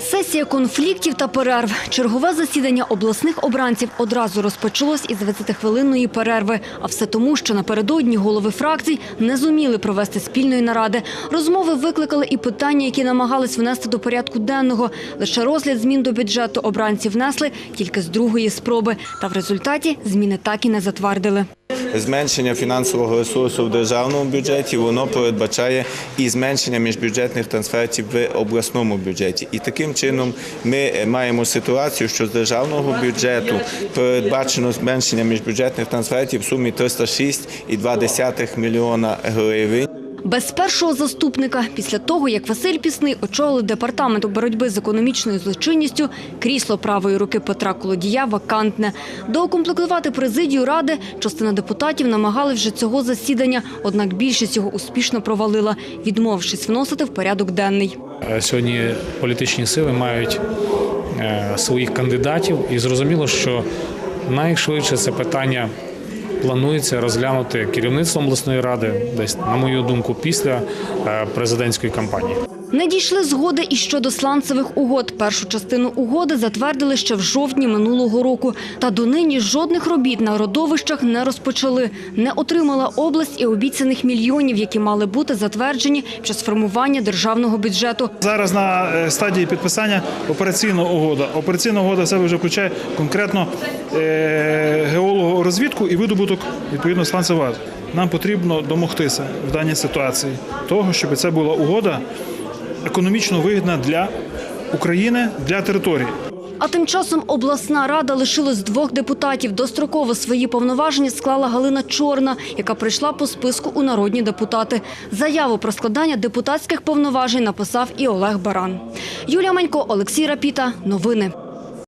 Сесія конфліктів та перерв. Чергове засідання обласних обранців одразу розпочалось із 20-хвилинної перерви. А все тому, що напередодні голови фракцій не зуміли провести спільної наради. Розмови викликали і питання, які намагались внести до порядку денного. Лише розгляд змін до бюджету обранці внесли тільки з другої спроби. Та в результаті зміни так і не затвердили. Зменшення фінансового ресурсу в державному бюджеті воно передбачає і зменшення міжбюджетних трансфертів в обласному бюджеті. І таким чином ми маємо ситуацію, що з державного бюджету передбачено зменшення міжбюджетних трансфертів в сумі 306,2 мільйона гривень. Без першого заступника, після того, як Василь Пісний очолив департамент боротьби з економічною злочинністю, крісло правої руки Петра Колодія вакантне. Доукомплектувати президію ради частина депутатів намагали вже цього засідання, однак більшість його успішно провалила, відмовившись вносити в порядок денний. Е, Сьогодні політичні сили мають е, своїх кандидатів, і зрозуміло, що найшвидше це питання планується розглянути керівництвом обласної ради, десь, на мою думку, після е, президентської кампанії. Не дійшли згоди і щодо сланцевих угод. Першу частину угоди затвердили ще в жовтні минулого року. Та донині жодних робіт на родовищах не розпочали. Не отримала область і обіцяних мільйонів, які мали бути затверджені під час формування державного бюджету. Зараз на е, стадії підписання операційна угода. Операційна угода в вже включає конкретно е, геологорозвідку і видобуток відповідно сланцеват. Нам потрібно домогтися в даній ситуації того, щоб це була угода економічно вигідна для України, для території. А тим часом обласна рада лишилась двох депутатів. Достроково свої повноваження склала Галина Чорна, яка прийшла по списку у народні депутати. Заяву про складання депутатських повноважень написав і Олег Баран. Юлія Манько, Олексій Рапіта. Новини.